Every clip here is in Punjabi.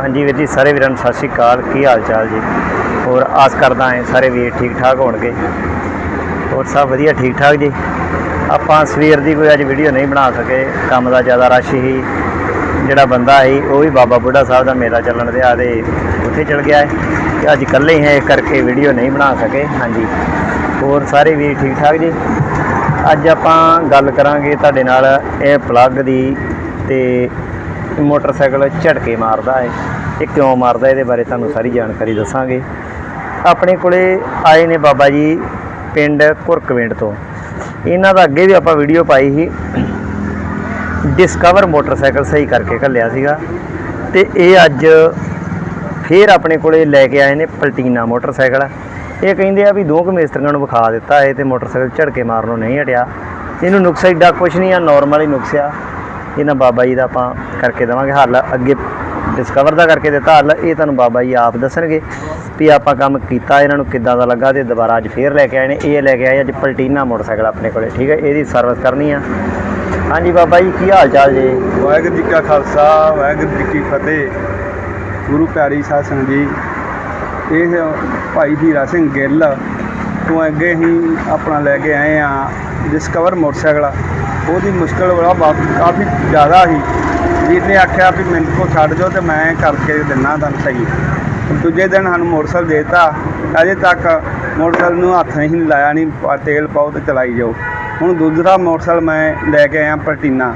ਹਾਂਜੀ ਵੀਰ ਜੀ, ਸਾਰੇ ਵੀਰਾਂ ਨੂੰ ਸਤਿ ਸ਼੍ਰੀ ਅਕਾਲ। ਕੀ ਹਾਲ ਚਾਲ ਜੀ? ਹੋਰ ਆਸ ਕਰਦਾ ਹਾਂ ਸਾਰੇ ਵੀਰ ਠੀਕ ਠਾਕ ਹੋਣਗੇ। ਹੋਰ ਸਭ ਵਧੀਆ ਠੀਕ ਠਾਕ ਜੀ? ਆਪਾਂ ਸਵੇਰ ਦੀ ਕੋਈ ਅੱਜ ਵੀਡੀਓ ਨਹੀਂ ਬਣਾ ਸਕੇ। ਕੰਮ ਦਾ ਜ਼ਿਆਦਾ ਰਸ਼ ਹੀ, ਜਿਹੜਾ ਬੰਦਾ ਸੀ, ਉਹ ਵੀ ਬਾਬਾ ਬੁੱਢਾ ਸਾਹਿਬ ਦਾ ਮੇਲਾ ਚੱਲਣ ਦੇ ਆਦੇ ਉੱਥੇ ਚਲ ਗਿਆ ਹੈ। ਤੇ ਅੱਜ ਇਕੱਲੇ ਹੀ ਹੈ, ਇਸ ਕਰਕੇ ਵੀਡੀਓ ਨਹੀਂ ਬਣਾ ਸਕੇ। ਹਾਂਜੀ। ਹੋਰ ਸਾਰੇ ਵੀਰ ਠੀਕ ਠਾਕ ਜੀ? ਅੱਜ ਆਪਾਂ ਗੱਲ ਕਰਾਂਗੇ ਤੁਹਾਡੇ ਨਾਲ ਇਹ ਪਲੱਗ ਦੀ ਤੇ ਮੋਟਰਸਾਈਕਲ ਝਟਕੇ ਮਾਰਦਾ ਹੈ ਇਹ ਕਿਉਂ ਮਾਰਦਾ ਇਹਦੇ ਬਾਰੇ ਤੁਹਾਨੂੰ ਸਾਰੀ ਜਾਣਕਾਰੀ ਦੱਸਾਂਗੇ। ਆਪਣੇ ਕੋਲੇ ਆਏ ਨੇ ਬਾਬਾ ਜੀ ਪਿੰਡ ਕੁਰਕਵਿੰਡ ਤੋਂ। ਇਹਨਾਂ ਦਾ ਅੱਗੇ ਵੀ ਆਪਾਂ ਵੀਡੀਓ ਪਾਈ ਸੀ। ਡਿਸਕਵਰ ਮੋਟਰਸਾਈਕਲ ਸਹੀ ਕਰਕੇ ਘੱਲਿਆ ਸੀਗਾ। ਤੇ ਇਹ ਅੱਜ ਫੇਰ ਆਪਣੇ ਕੋਲੇ ਲੈ ਕੇ ਆਏ ਨੇ ਪਲਟੀਨਾ ਮੋਟਰਸਾਈਕਲ। ਇਹ ਕਹਿੰਦੇ ਆ ਵੀ ਦੋ ਕੁ ਮਿਸਤਰੀਆਂ ਨੂੰ ਵਿਖਾ ਦਿੱਤਾ ਹੈ ਤੇ ਮੋਟਰਸਾਈਕਲ ਝੜਕੇ ਮਾਰਨੋਂ ਨਹੀਂ ਹਟਿਆ। ਇਹਨੂੰ ਨੁਕਸਾ ਏਡਾ ਕੁਛ ਨਹੀਂ ਆ ਨਾਰਮਲ ਹੀ ਨੁਕਸਿਆ ਇਹਨਾਂ ਬਾਬਾ ਜੀ ਦਾ ਆਪਾਂ ਕਰਕੇ ਦੇਵਾਂਗੇ ਹੱਲ, ਅੱਗੇ ਡਿਸਕਵਰ ਦਾ ਕਰਕੇ ਦਿੱਤਾ ਹੱਲ, ਇਹ ਤੁਹਾਨੂੰ ਬਾਬਾ ਜੀ ਆਪ ਦੱਸਣਗੇ ਵੀ ਆਪਾਂ ਕੰਮ ਕੀਤਾ, ਇਹਨਾਂ ਨੂੰ ਕਿੱਦਾਂ ਦਾ ਲੱਗਾ ਤੇ ਦੁਬਾਰਾ ਅੱਜ ਫੇਰ ਲੈ ਕੇ ਆਏ ਨੇ, ਇਹ ਲੈ ਕੇ ਆਏ ਅੱਜ ਪਲਟੀਨਾ ਮੋਟਰਸਾਈਕਲ ਆਪਣੇ ਕੋਲੇ, ਠੀਕ ਹੈ, ਇਹਦੀ ਸਰਵਿਸ ਕਰਨੀ ਆ। ਹਾਂਜੀ ਬਾਬਾ ਜੀ, ਕੀ ਹਾਲ ਚਾਲ ਜੀ? ਵਾਹਿਗੁਰੂ ਜੀ ਕਾ ਖਾਲਸਾ, ਵਾਹਿਗੁਰੂ ਜੀ ਕੀ ਫਤਿਹ। ਗੁਰੂ ਪਿਆਰੀ ਸਾਧ ਸੰਗਤ ਜੀ, ਇਹ ਭਾਈ ਵੀਰਾ ਸਿੰਘ ਗਿੱਲ ਤੋਂ ਅੱਗੇ ਹੀ ਆਪਣਾ ਲੈ ਕੇ ਆਏ ਆ ਡਿਸਕਵਰ ਮੋਟਰਸਾਈਕਲ। ਉਹਦੀ ਮੁਸ਼ਕਲ ਵਾਲਾ ਬਾ- ਕਾਫੀ ਜ਼ਿਆਦਾ ਸੀ। ਵੀਰ ਨੇ ਆਖਿਆ ਵੀ ਮੈਨੂੰ ਕੋ ਛੱਡ ਜਾਓ ਤੇ ਮੈਂ ਕਰਕੇ ਦਿੰਨਾ ਤੁਹਾਨੂੰ ਸਹੀ। ਦੂਜੇ ਦਿਨ ਸਾਨੂੰ ਮੋਟਰਸਾਈਕਲ ਦੇਤਾ। ਅਜੇ ਤੱਕ ਮੋਟਰਸਾਈਕਲ ਨੂੰ ਹੱਥ ਨਹੀਂ ਲਾਇਆ ਨਹੀਂ ਪਾ- ਤੇਲ ਪਾਓ ਤੇ ਚਲਾਈ ਜਾਓ। ਹੁਣ ਦੂਸਰਾ ਮੋਟਰਸਾਈਕਲ ਮੈਂ ਲੈ ਕੇ ਆਇਆ ਪਲਟੀਨਾ।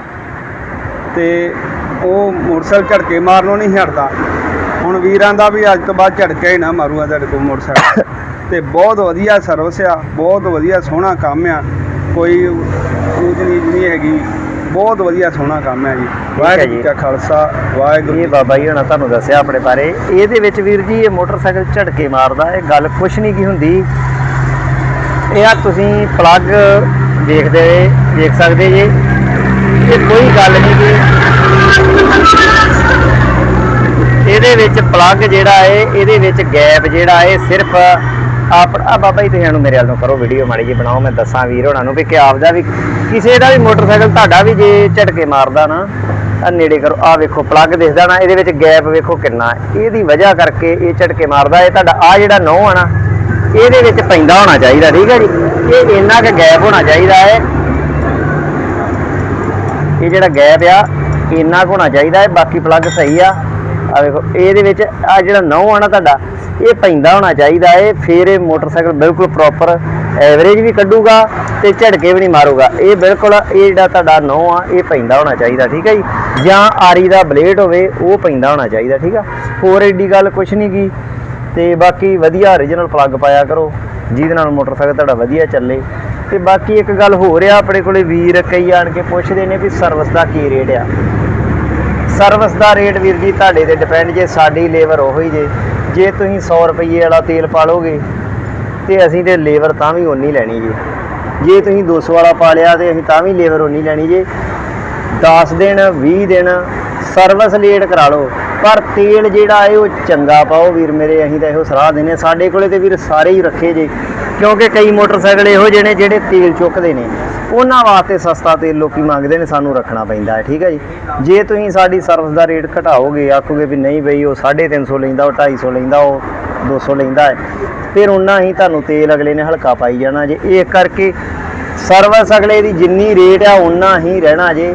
ਤੇ ਉਹ ਮੋਟਰਸਾਈਕਲ ਝੜਕੇ ਮਾਰਨੋਂ ਨਹੀਂ ਹਟਦਾ। ਹੁਣ ਵੀਰਾਂ ਦਾ ਵੀ ਅੱਜ ਤੋਂ ਬਾਅਦ ਝੜਕੇ ਹੀ ਨਾ ਮਾਰੂਗਾ ਤੁਹਾਡੇ ਕੋਲ ਮੋਟਰਸਾਈਕਲ। ਤੇ ਬਹੁਤ ਵਧੀਆ ਸਰਵਿਸ ਆ, ਬਹੁਤ ਵਧੀਆ ਸੋਹਣਾ ਕੰਮ ਆ। ਕੋਈ ਊਚ ਨੀਚ ਨਹੀਂ ਹੈਗੀ। ਬਹੁਤ ਵਧੀਆ ਸੋਹਣਾ ਕੰਮ ਹੈ ਜੀ। ਵਾਹਿਗੁਰੂ। ਜੀ ਕਾ ਖਾਲਸਾ ਵਾਹਿਗੁਰੂ ਇਹ ਬਾਬਾ ਜੀ ਹੁਣਾਂ ਤੁਹਾਨੂੰ ਦੱਸਿਆ ਆਪਣੇ ਬਾਰੇ। ਇਹਦੇ ਵਿੱਚ ਵੀਰ ਜੀ ਇਹ ਮੋਟਰਸਾਈਕਲ ਝਟਕੇ ਮਾਰਦਾ ਇਹ ਗੱਲ ਕੁਛ ਨਹੀਂ ਕੀ ਹੁੰਦੀ। ਇਹ ਆ ਤੁਸੀਂ ਪਲੱਗ ਦੇਖਦੇ ਦੇਖ ਸਕਦੇ ਜੀ। ਇਹ ਕੋਈ ਗੱਲ ਨਹੀਂ ਜੀ ਇਹਦੇ ਵਿੱਚ ਪਲੱਗ ਜਿਹੜਾ ਹੈ ਇਹਦੇ ਵਿੱਚ ਗੈਪ ਜਿਹੜਾ ਹੈ ਸਿਰਫ ਆਪ ਆ ਬਾਬਾ ਜੀ, ਤੁਸੀਂ ਇਹਨੂੰ ਮੇਰੇ ਵੱਲ ਨੂੰ ਕਰੋ ਵੀਡੀਓ ਮਾੜੀ ਜੀ ਬਣਾਓ, ਮੈਂ ਦੱਸਾਂ ਵੀਰ ਹੋਣਾ ਨੂੰ ਵੀ ਕਿ ਆਪਦਾ ਵੀ ਕਿਸੇ ਦਾ ਵੀ ਮੋਟਰਸਾਈਕਲ ਤੁਹਾਡਾ ਵੀ ਜੇ ਝਟਕੇ ਮਾਰਦਾ ਨਾ, ਆ ਨੇੜੇ ਕਰੋ ਆ ਵੇਖੋ ਪਲੱਗ ਦਿਸਦਾ ਨਾ, ਇਹਦੇ ਵਿੱਚ ਗੈਪ ਵੇਖੋ ਕਿੰਨਾ, ਇਹਦੀ ਵਜ੍ਹਾ ਕਰਕੇ ਇਹ ਝਟਕੇ ਮਾਰਦਾ, ਇਹ ਤੁਹਾਡਾ ਆ ਜਿਹੜਾ ਨੌ ਆ ਨਾ, ਇਹਦੇ ਵਿੱਚ ਪੈਂਦਾ ਹੋਣਾ ਚਾਹੀਦਾ, ਠੀਕ ਹੈ ਜੀ? ਇਹ ਇੰਨਾ ਕੁ ਗੈਪ ਹੋਣਾ ਚਾਹੀਦਾ ਹੈ। ਇਹ ਜਿਹੜਾ ਗੈਪ ਆ, ਇੰਨਾ ਕੁ ਹੋਣਾ ਚਾਹੀਦਾ ਹੈ, ਬਾਕੀ ਪਲੱਗ ਸਹੀ ਆ। ਆ ਵੇਖੋ, ਇਹਦੇ ਵਿੱਚ ਆ ਜਿਹੜਾ ਨੌ ਆ ਨਾ ਤੁਹਾਡਾ ਇਹ ਪੈਂਦਾ ਹੋਣਾ ਚਾਹੀਦਾ ਹੈ ਫਿਰ ਇਹ ਮੋਟਰਸਾਈਕਲ ਬਿਲਕੁਲ ਪ੍ਰੋਪਰ ਐਵਰੇਜ ਵੀ ਕੱਢੂਗਾ ਤੇ ਝੜਕੇ ਵੀ ਨਹੀਂ ਮਾਰੂਗਾ। ਇਹ ਬਿਲਕੁਲ ਇਹ ਜਿਹੜਾ ਤੁਹਾਡਾ ਨੌ ਆ, ਇਹ ਪੈਂਦਾ ਹੋਣਾ ਚਾਹੀਦਾ, ਠੀਕ ਹੈ ਜੀ? ਜਾਂ ਆਰੀ ਦਾ ਬਲੇਡ ਹੋਵੇ, ਉਹ ਪੈਂਦਾ ਹੋਣਾ ਚਾਹੀਦਾ, ਠੀਕ ਆ? ਹੋਰ ਐਡੀ ਗੱਲ ਕੁਛ ਨਹੀਂ ਗੀ। ਤੇ ਬਾਕੀ ਵਧੀਆ origignal ਪਲੱਗ ਪਾਇਆ ਕਰੋ, ਜਿਹਦੇ ਨਾਲ ਮੋਟਰਸਾਈਕਲ ਤੁਹਾਡਾ ਵਧੀਆ ਚੱਲੇ। ਤੇ ਬਾਕੀ ਇੱਕ ਗੱਲ ਹੋ ਰਿਹਾ ਆਪਣੇ ਕੋਲੇ ਵੀਰ ਕਈ ਆਣ ਕੇ ਪੁੱਛਦੇ ਨੇ ਵੀ ਸਰਵਿਸ ਦਾ ਕੀ ਰੇਟ ਆ। ਸਰਵਿਸ ਦਾ ਰੇਟ ਵੀਰ ਜੀ, ਤੁਹਾਡੇ ਤੇ ਡਿਪੈਂਡ ਜੇ, ਸਾਡੀ ਲੇਬਰ ਉਹੀ ਜੇ। ਜੇ ਤੁਸੀਂ 100 ਰੁਪਏ ਵਾਲਾ ਤੇਲ ਪਾ ਲੋਗੇ ਤੇ ਅਸੀਂ ਤੇ ਲੇਬਰ ਤਾਂ ਵੀ ਓਨੀ ਲੈਣੀ ਜੀ। ਜੇ ਤੁਸੀਂ 200 ਵਾਲਾ ਪਾ ਲਿਆ ਤੇ ਅਸੀਂ ਤਾਂ ਵੀ ਲੇਬਰ ਓਨੀ ਲੈਣੀ ਜੇ। 10 ਦਿਨ 20 ਦਿਨ ਸਰਵਿਸ ਲੇਟ ਕਰਾ ਲਓ। ਪਰ ਤੇਲ ਜਿਹੜਾ ਹੈ ਉਹ ਚੰਗਾ ਪਾਓ ਵੀਰ ਮੇਰੇ, ਅਸੀਂ ਤਾਂ ਇਹੋ ਸਲਾਹ ਦਿੰਦੇ ਸਾਡੇ ਕੋਲੇ ਤੇ ਵੀਰ ਸਾਰੇ ਹੀ ਰੱਖੇ ਜੇ, ਕਿਉਂਕਿ ਕਈ ਮੋਟਰਸਾਈਕਲ ਇਹੋ ਜਿਹੇ ਨੇ ਜਿਹੜੇ ਤੇਲ ਚੁੱਕਦੇ ਨੇ। ਉਹਨਾਂ ਵਾਸਤੇ ਸਸਤਾ ਤੇਲ ਲੋਕੀ ਮੰਗਦੇ ਨੇ, ਸਾਨੂੰ ਰੱਖਣਾ ਪੈਂਦਾ ਹੈ, ਠੀਕ ਹੈ ਜੀ? ਜੇ ਤੁਸੀਂ ਸਾਡੀ ਸਰਵਿਸ ਦਾ ਰੇਟ ਘਟਾਓਗੇ, ਆਖੋਗੇ ਵੀ ਨਹੀਂ ਬਈ, ਉਹ 350 ਲੈਂਦਾ, ਉਹ 250 ਲੈਂਦਾ, ਉਹ 200 ਲੈਂਦਾ ਹੈ। ਫਿਰ ਉਹਨਾਂ ਹੀ ਤੁਹਾਨੂੰ ਤੇਲ ਅਗਲੇ ਨੇ ਹਲਕਾ ਪਾਈ ਜਾਣਾ ਜੇ। ਇਹ ਕਰਕੇ ਸਰਵਿਸ ਅਗਲੇ ਦੀ ਜਿੰਨੀ ਰੇਟ ਆ ਉਨਾ ਹੀ ਰਹਿਣਾ ਜੇ।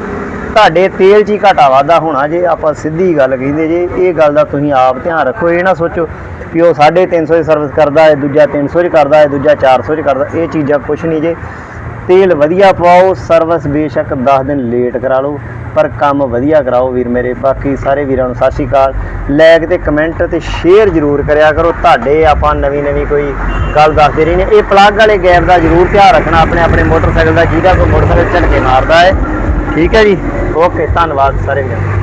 ਤੁਹਾਡੇ ਤੇਲ 'ਚ ਹੀ ਘਾਟਾ ਵਾਧਾ ਹੋਣਾ ਜੇ ਆਪਾਂ ਸਿੱਧੀ ਗੱਲ ਕਹਿੰਦੇ ਜੇ, ਇਹ ਗੱਲ ਦਾ ਤੁਸੀਂ ਆਪ ਧਿਆਨ ਰੱਖੋ, ਇਹ ਨਾ ਸੋਚੋ ਵੀ ਉਹ 350 ਦੀ ਸਰਵਿਸ ਕਰਦਾ ਹੈ, ਦੂਜਾ 300 'ਚ ਕਰਦਾ ਹੈ, ਦੂਜਾ 400 'ਚ ਕਰਦਾ, ਇਹ ਚੀਜ਼ਾਂ ਕੁਛ ਨਹੀਂ ਜੇ। ਤੇਲ ਵਧੀਆ ਪਵਾਓ ਸਰਵਿਸ ਬੇਸ਼ੱਕ 10 ਦਿਨ ਲੇਟ ਕਰਾ ਲਓ, ਪਰ ਕੰਮ ਵਧੀਆ ਕਰਾਓ ਵੀਰ ਮੇਰੇ, ਬਾਕੀ ਸਾਰੇ ਵੀਰਾਂ ਨੂੰ ਸਤਿ ਸ਼੍ਰੀ ਅਕਾਲ। ਲਾਈਕ ਤੇ ਕਮੈਂਟ ਤੇ ਸ਼ੇਅਰ ਜ਼ਰੂਰ ਕਰਿਆ ਕਰੋ, ਤੁਹਾਡੇ ਆਪਾਂ ਨਵੀਂ ਨਵੀਂ ਕੋਈ ਗੱਲ ਦੱਸਦੇ ਰਹਿੰਦੇ ਇਹ ਪਲੱਗ ਵਾਲੇ ਗੈਪ ਦਾ ਜ਼ਰੂਰ ਧਿਆਨ ਰੱਖਣਾ ਆਪਣੇ ਆਪਣੇ ਮੋਟਰਸਾਈਕਲ ਦਾ, ਜਿਹਦਾ ਕੋਈ ਮੋਟਰਸਾਈਕਲ ਝਟਕੇ ਮਾਰਦਾ ਹੈ। ਠੀਕ ਹੈ ਜੀ? ਓਕੇ ਧੰਨਵਾਦ ਸਾਰੇ ਵੀਰਾਂ